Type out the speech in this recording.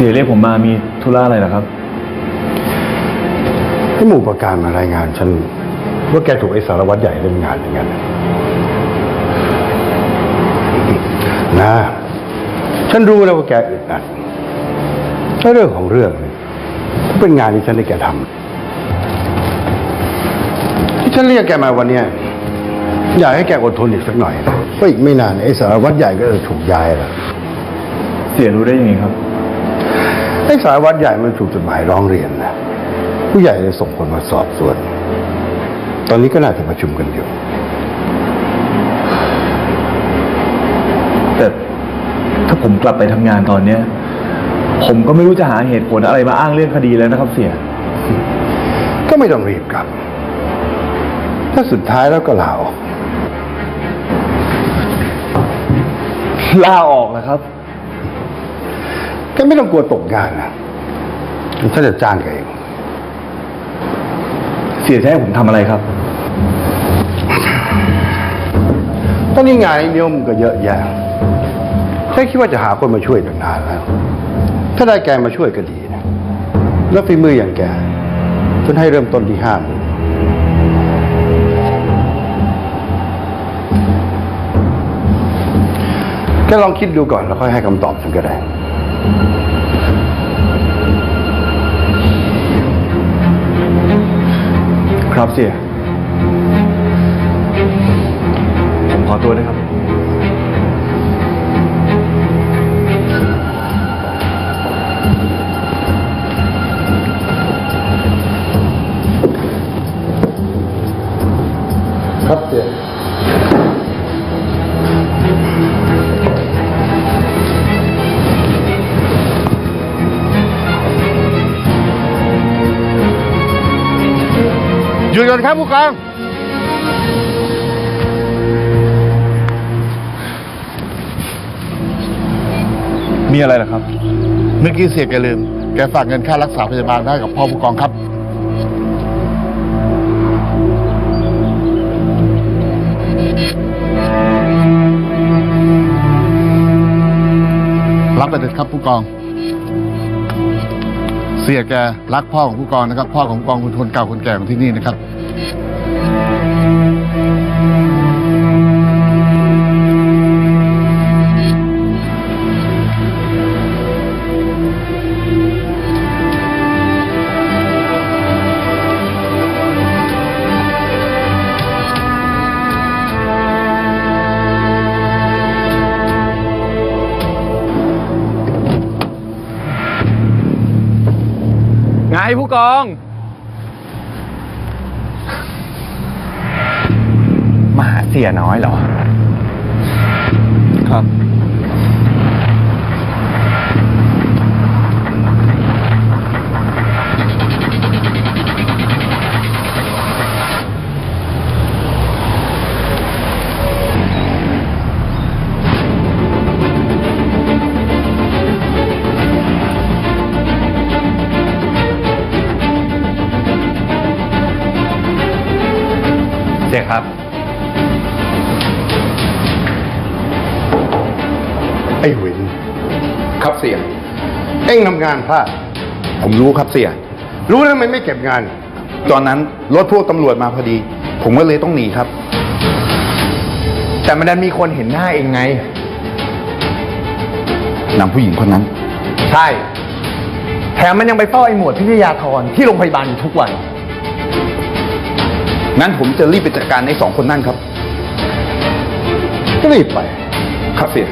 เสียเรียกผมมามีธุระอะไรเหรอครับให้หมู่ประการมารายงานฉันว่าแกถูกไอ้สารวัตรใหญ่เล่นงานอย่างนั้นนะ ฉันรู้แล้วว่าแกอึดอัดถ้าเรื่องของเรื่องเนี่ยเป็นงานที่ฉันให้แกทำที่ฉันเรียกแกมาวันเนี้ยอยากให้แกอดทนอีกสักหน่อยนะเพราะอีกไม่นานไอ้สารวัตรใหญ่ก็จะถูกย้ายแล้ว เสียรู้ได้ยังไงครับ ไอ้สารวัตรใหญ่มันถูกจดหมายร้องเรียนนะผู้ใหญ่เลยส่งคนมาสอบสวน ตอนนี้ก็น่าจะประชุมกันอยู่ แต่ถ้าผมกลับไปทำงานตอนเนี้ย ผมก็ไม่รู้จะหาเหตุผลอะไรมาอ้างเรื่องคดีแล้วนะครับเสีย ก็ไม่ต้องรีบกลับ ถ้าสุดท้ายแล้วก็ลาออก ลาออกนะครับแกไม่ต้องกลัวตกงานนะฉันจะจ้างแกเองเสียจให้ผมทำอะไรครับตอนนี้งานไอ้นิ้วมันก็เยอะแยะฉันคิดว่าจะหาคนมาช่วยตั้งนานแล้ว ถ้าได้แกมาช่วยก็ดีนะ แล้วฝีมืออย่างแกฉันให้เริ่มต้นที่ห้าหมื่นแกลองคิดดูก่อนแล้วค่อยให้คำตอบฉันก็ได้ ครับเสียผมขอตัวนะครับครับ ยุดก่อนครับผู้กองมีอะไรเหรอครับ เมื่อกี้เสียแกลืม แกฝากเงินค่ารักษาพยาบาลได้กับพ่อผู้กองครับ รับไปเถิดครับผู้กอง เสียแกรักพ่อของผู้กองนะครับ พ่อของผู้กองคุณคนเก่าคนแก่ของที่นี่นะครับ ไงผู้กอง มาหาเสียน้อยเหรอ ครับ เสียครับ ไอ้หวิน ครับเสีย เอ็งทำงานพลาด ผมรู้ครับเสีย รู้แล้วทำไมไม่เก็บงาน ตอนนั้นรถพวกตำรวจมาพอดี ผมก็เลยต้องหนีครับ แต่มันดันมีคนเห็นหน้าเองไงนางผู้หญิงคนนั้น ใช่ แถมมันยังไปเฝ้าไอ้หมวดพิทยาธรที่โรงพยาบาลอยู่ทุกวัน งั้นผมจะรีบไปจัดการไอ้สองคนนั่นครับ ก็รีบไป ครับเสีย